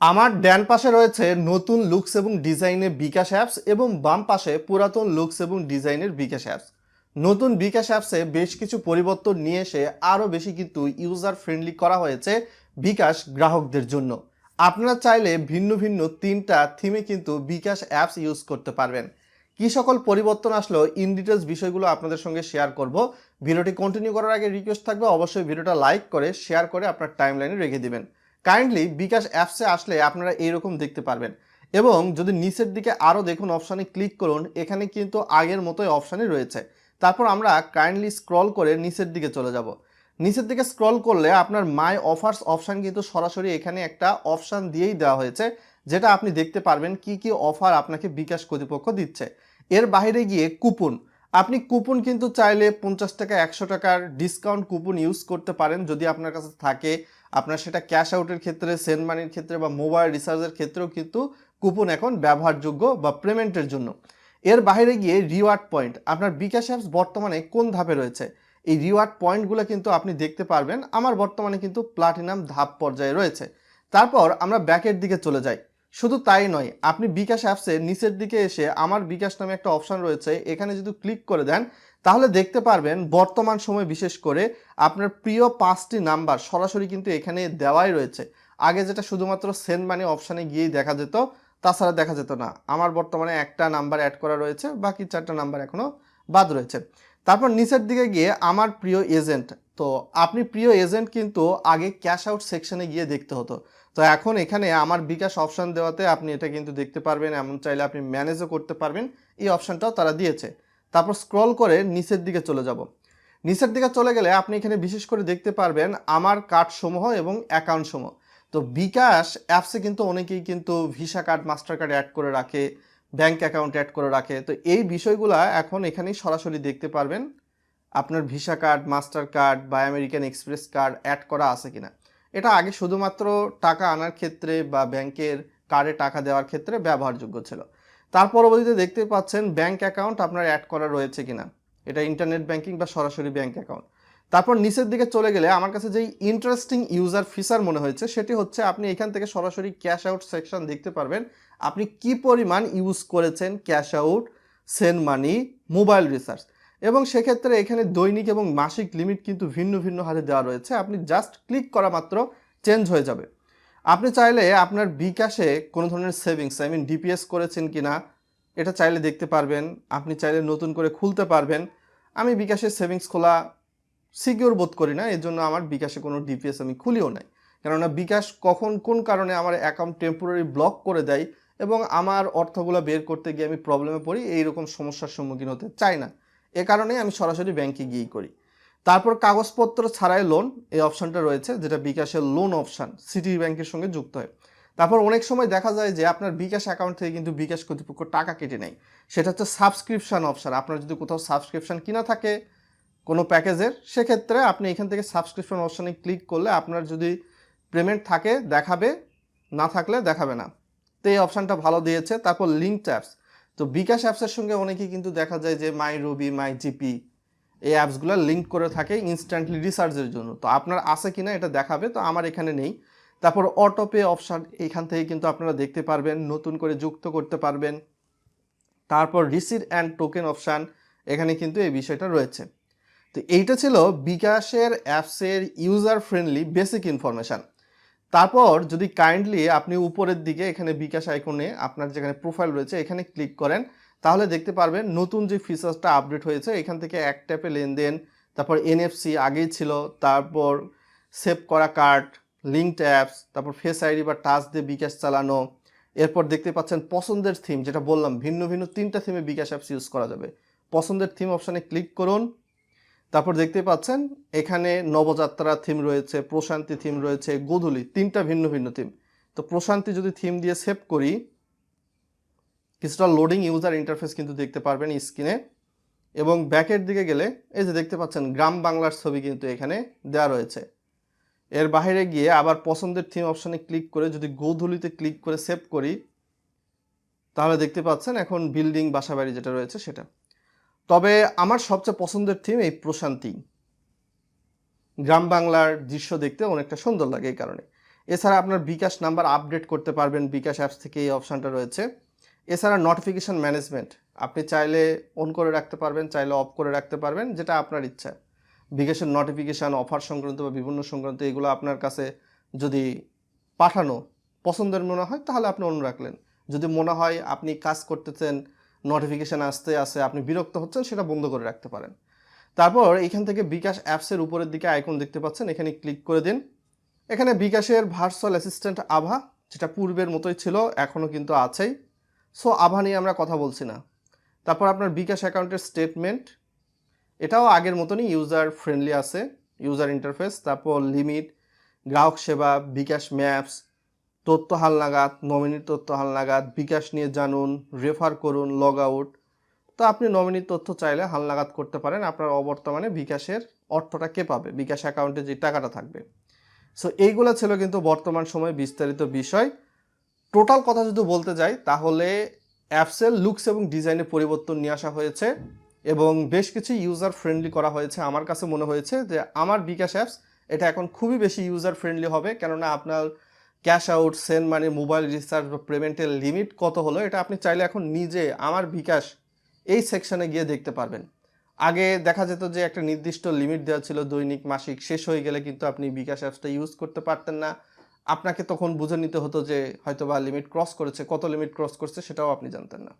আমার ড্যান পাশে রয়েছে নতুন লুকস এবং ডিজাইনের বিকাশ অ্যাপস এবং বাম পাশে পুরাতন লুকস এবং ডিজাইনের বিকাশ অ্যাপস নতুন বিকাশ অ্যাপসে বেশ কিছু পরিবর্তন নিয়ে এসে আরও বেশি কিন্তু ইউজার ফ্রেন্ডলি করা হয়েছে বিকাশ গ্রাহকদের জন্য। আপনারা চাইলে ভিন্ন ভিন্ন তিনটা থিমে কিন্তু বিকাশ অ্যাপস ইউজ করতে পারবেন। কি সকল পরিবর্তন আসলো ইন ডিটেলস বিষয়গুলো আপনাদের সঙ্গে শেয়ার করব। ভিডিওটি কন্টিনিউ করার আগে রিকোয়েস্ট থাকবে, অবশ্যই ভিডিওটা লাইক করে শেয়ার করে আপনার টাইমলাইনে রেখে দিবেন। কাইন্ডলি বিকাশ অ্যাপসে আসলে আপনারা এইরকম দেখতে পারবেন। এবং যদি নিচের দিকে আরও দেখুন অপশানে ক্লিক করুন, এখানে কিন্তু আগের মতোই অপশানই রয়েছে। তারপর আমরা কাইন্ডলি স্ক্রল করে নিচের দিকে চলে যাব। নিচের দিকে স্ক্রল করলে আপনার মাই অফার্স অপশান কিন্তু সরাসরি এখানে একটা অপশান দিয়েই দেওয়া হয়েছে, যেটা আপনি দেখতে পারবেন কি কি অফার আপনাকে বিকাশ কর্তৃপক্ষ দিচ্ছে। এর বাইরে গিয়ে কুপন আপনি কুপন কিন্তু চাইলে পঞ্চাশ টাকা, একশো টাকার ডিসকাউন্ট কুপন ইউজ করতে পারেন। যদি আপনার কাছে থাকে, আপনার সেটা ক্যাশ আউটের ক্ষেত্রে সেন্ড মানির ক্ষেত্রে বা মোবাইল রিচার্জের ক্ষেত্রেও কিন্তু কুপন এখন ব্যবহারযোগ্য বা পেমেন্টের জন্য। এর বাইরে গিয়ে রিওয়ার্ড পয়েন্ট আপনার বিকাশ অ্যাপস বর্তমানে কোন ধাপে রয়েছে? এই রিওয়ার্ড পয়েন্টগুলো কিন্তু আপনি দেখতে পারবেন। আমার বর্তমানে কিন্তু প্লাটিনাম ধাপ পর্যায়ে রয়েছে। তারপর আমরা ব্যাকের দিকে চলে যাই। শুধু তাই নয়, আপনি বিকাশ অ্যাপসে নিচের দিকে এসে আমার বিকাশ নামে একটা অপশন রয়েছে, এখানে যদি ক্লিক করে দেন, তাহলে দেখতে পারবেন বর্তমান সময় বিশেষ করে আপনার প্রিয় পাঁচটি নাম্বার সরাসরি কিন্তু এখানে দেওয়াই রয়েছে। আগে যেটা শুধুমাত্র সেন্ড মানি অপশানে গিয়েই দেখা যেত, তাছাড়া দেখা যেত না। আমার বর্তমানে একটা নাম্বার অ্যাড করা রয়েছে, বাকি চারটা নাম্বার এখনও বাদ রয়েছে। তারপর নিচের দিকে গিয়ে আমার প্রিয় এজেন্ট তো আপনি প্রিয় এজেন্ট কিন্তু আগে ক্যাশ আউট সেকশনে গিয়ে দেখতে হতো। তো এখন এখানে আমার বিকাশ অপশান দেওয়াতে আপনি এটা কিন্তু দেখতে পারবেন, এমন চাইলে আপনি ম্যানেজও করতে পারবেন। এই অপশানটাও তারা দিয়েছে। তারপর স্ক্রল করে নিচের দিকে চলে যাব। নিচের দিকে চলে গেলে আপনি এখানে বিশেষ করে দেখতে পারবেন আমার কার্ড সমূহ এবং অ্যাকাউন্ট সমূহ। তো বিকাশ অ্যাপসে কিন্তু অনেকেই কিন্তু Visa card master card add করে রাখে ব্যাংক অ্যাকাউন্ট অ্যাড করে রাখে। তো এই বিষয়গুলো এখন এখানেই সরাসরি দেখতে পারবেন। আপনার ভিসা কার্ড মাস্টার কার্ড বা আমেরিকান এক্সপ্রেস কার্ড অ্যাড করা আছে কিনা। এটা আগে শুধুমাত্র টাকা আনার ক্ষেত্রে বা ব্যাংকের কার্ডে টাকা দেওয়ার ক্ষেত্রে ব্যবহারযোগ্য ছিল। তার পরবর্তীতে দেখতে পাচ্ছেন ব্যাংক অ্যাকাউন্ট আপনার অ্যাড করা রয়েছে কিনা। এটা ইন্টারনেট ব্যাংকিং বা সরাসরি ব্যাংক অ্যাকাউন্ট। তারপর নিচের দিকে চলে গেলে আমার কাছে যেই ইন্টারেস্টিং ইউজার ফিচার মনে হয়েছে, সেটি হচ্ছে আপনি এখান থেকে সরাসরি ক্যাশ আউট সেকশন দেখতে পারবেন, আপনি কি পরিমাণ ইউজ করেছেন cash out send money mobile recharge এবং সেক্ষেত্রে এখানে দৈনিক এবং মাসিক লিমিট কিন্তু ভিন্ন ভিন্ন হারে দেওয়া রয়েছে। আপনি জাস্ট ক্লিক করা মাত্র চেঞ্জ হয়ে যাবে। আপনি চাইলে আপনার বিকাশে কোনো ধরনের সেভিংস আই মিন ডিপিএস করেছেন কি না এটা চাইলে দেখতে পারবেন। আপনি চাইলে নতুন করে খুলতে পারবেন। আমি বিকাশে সেভিংস খোলা সিকিউর বোধ করি না, এর জন্য আমার বিকাশে কোনো ডিপিএস আমি খুলিও নাই। কেননা বিকাশ কখন কোন কারণে আমার অ্যাকাউন্ট টেম্পোরারি ব্লক করে দেয় এবং আমার অর্থগুলো বের করতে গিয়ে আমি প্রবলেমে পড়ি, এইরকম সমস্যার সম্মুখীন হতে চাই না। এ কারণে আমি সরাসরি ব্যাংকে গিয়েই করি। তারপর কাগজপত্র ছাড়াই লোন এই অপশানটা রয়েছে, যেটা বিকাশের লোন অপশান সিটি ব্যাংকের সঙ্গে যুক্ত হয়। তারপর অনেক সময় দেখা যায় যে আপনার বিকাশ অ্যাকাউন্ট থেকে কিন্তু বিকাশ কর্তৃপক্ষ টাকা কেটে নেয়। সেটা হচ্ছে সাবস্ক্রিপশন অপশান আপনার যদি কোথাও সাবস্ক্রিপশন কিনা থাকে কোনো প্যাকেজের সেক্ষেত্রে আপনি এখান থেকে সাবস্ক্রিপশন অপশানে ক্লিক করলে আপনার যদি পেমেন্ট থাকে, দেখাবে, না থাকলে দেখাবে না। তো এই অপশানটা ভালো দিয়েছে। তারপর লিঙ্ক অ্যাপস তো বিকাশ অ্যাপসের সঙ্গে অনেকেই কিন্তু দেখা যায় যে মাই রবি মাই জিপি এই অ্যাপসগুলো লিঙ্ক করে থাকে ইনস্ট্যান্টলি রিসার্চের জন্য। তো আপনার আছে কিনা এটা দেখাবে, তো আমার এখানে নেই। তারপর অটো পে অপশান এখান থেকে কিন্তু আপনারা দেখতে পারবেন, নতুন করে যুক্ত করতে পারবেন। তারপর রিসিট অ্যান্ড টোকেন অপশান এখানে কিন্তু এই বিষয়টা রয়েছে। তো এইটা ছিল বিকাশের অ্যাপসের ইউজার ফ্রেন্ডলি বেসিক ইনফরমেশান তারপর যদি কাইন্ডলি আপনি উপরের দিকে, এখানে বিকাশ আইকনে আপনার যেখানে প্রোফাইল রয়েছে, এখানে ক্লিক করেন, তাহলে দেখতে পারবেন নতুন যে ফিচার্সটা আপডেট হয়েছে, এখান থেকে এক ট্যাপে লেনদেন, তারপর এনএফসি আগেই ছিল, তারপর সেভ করা কার্ড লিঙ্কড অ্যাপস তারপর ফেস আইডি বা টাচ দিয়ে বিকাশ চালানো, এরপর দেখতে পাচ্ছেন পছন্দের থিম যেটা বললাম, ভিন্ন ভিন্ন তিনটা থিমে বিকাশ অ্যাপস ইউজ করা যাবে। পছন্দের থিম অপশানে ক্লিক করুন তারপর দেখতে পাচ্ছেন, এখানে নবযাত্রা থিম রয়েছে, প্রশান্তি থিম রয়েছে, গোধূলি, তিনটা ভিন্ন ভিন্ন থিম তো প্রশান্তি যদি থিম দিয়ে সেভ করি, কিছুটা লোডিং ইউজার ইন্টারফেস কিন্তু দেখতে পারবেন স্ক্রিনে এবং ব্যাকের দিকে গেলে, এই যে দেখতে পাচ্ছেন, গ্রাম বাংলার ছবি কিন্তু এখানে দেওয়া রয়েছে। এর বাইরে গিয়ে আবার পছন্দের থিম অপশানে ক্লিক করে যদি গোধূলিতে ক্লিক করে সেভ করি, তাহলে দেখতে পাচ্ছেন এখন বিল্ডিং বাসাবাড়ি যেটা রয়েছে সেটা। তবে আমার সবচেয়ে পছন্দের থিম এই প্রশান্তি। গ্রাম বাংলার দৃশ্য দেখতে অনেকটা সুন্দর লাগে এই কারণে। এছাড়া আপনার বিকাশ নাম্বার আপডেট করতে পারবেন, বিকাশ অ্যাপস থেকে এই অপশানটা রয়েছে। এছাড়া নোটিফিকেশন ম্যানেজমেন্ট আপনি চাইলে অন করে রাখতে পারবেন, চাইলে অফ করে রাখতে পারবেন, যেটা আপনার ইচ্ছা। বিকাশের নোটিফিকেশান অফার সংক্রান্ত বা বিভিন্ন সংক্রান্ত এগুলো আপনার কাছে যদি পাঠানো পছন্দের মনে হয়, তাহলে আপনি অন রাখলেন। যদি মনে হয় আপনি কাজ করতেছেন নোটিফিকেশান আসতে আসে আপনি বিরক্ত হচ্ছেন, সেটা বন্ধ করে রাখতে পারেন। তারপর এখান থেকে বিকাশ অ্যাপসের উপরের দিকে আইকন দেখতে পাচ্ছেন, এখানে ক্লিক করে দিন। এখানে বিকাশের ভার্চুয়াল অ্যাসিস্ট্যান্ট আভা, যেটা পূর্বের মতোই ছিল এখনও কিন্তু আছেই। সো আভা নিয়ে আমরা কথা বলছি না। তারপর আপনার বিকাশ অ্যাকাউন্টের স্টেটমেন্ট এটাও আগের মতনই ইউজার ফ্রেন্ডলি আছে ইউজার ইন্টারফেস তারপর লিমিট গ্রাহক সেবা, বিকাশ ম্যাপস তথ্য হালনাগাদ নমিনির তথ্য হালনাগাদ বিকাশ নিয়ে জানুন রেফার করুন লগ আউট তো আপনি নমিনির তথ্য চাইলে হালনাগাদ করতে পারেন, আপনার অবর্তমানে বিকাশের অর্থটা কে পাবে? বিকাশ অ্যাকাউন্টে যে টাকাটা থাকবে। সো এইগুলো ছিল কিন্তু বর্তমান সময়ে বিস্তারিত বিষয়। টোটাল কথা যদি বলতে যাই, তাহলে অ্যাপসের লুকস এবং ডিজাইনে পরিবর্তন নিয়ে আসা হয়েছে এবং বেশ কিছু ইউজার ফ্রেন্ডলি করা হয়েছে। আমার কাছে মনে হয়েছে যে, আমার বিকাশ অ্যাপস এটা এখন খুবই বেশি ইউজার ফ্রেন্ডলি হবে। কেননা আপনার ক্যাশ আউট, সেন্ড মানে মোবাইল রিচার্জ বা পেমেন্টের লিমিট কত হলো এটা আপনি চাইলে এখন নিজে আমার বিকাশ এই সেকশানে গিয়ে দেখতে পারবেন। আগে দেখা যেত যে একটা নির্দিষ্ট লিমিট দেওয়া ছিল, দৈনিক, মাসিক, শেষ হয়ে গেলে কিন্তু আপনি বিকাশ অ্যাপসটা ইউজ করতে পারতেন না। আপনাকে তখন বুঝে নিতে হতো যে হয়তো বা লিমিট ক্রস করেছে, কত লিমিট ক্রস করছে সেটাও আপনি জানতেন না।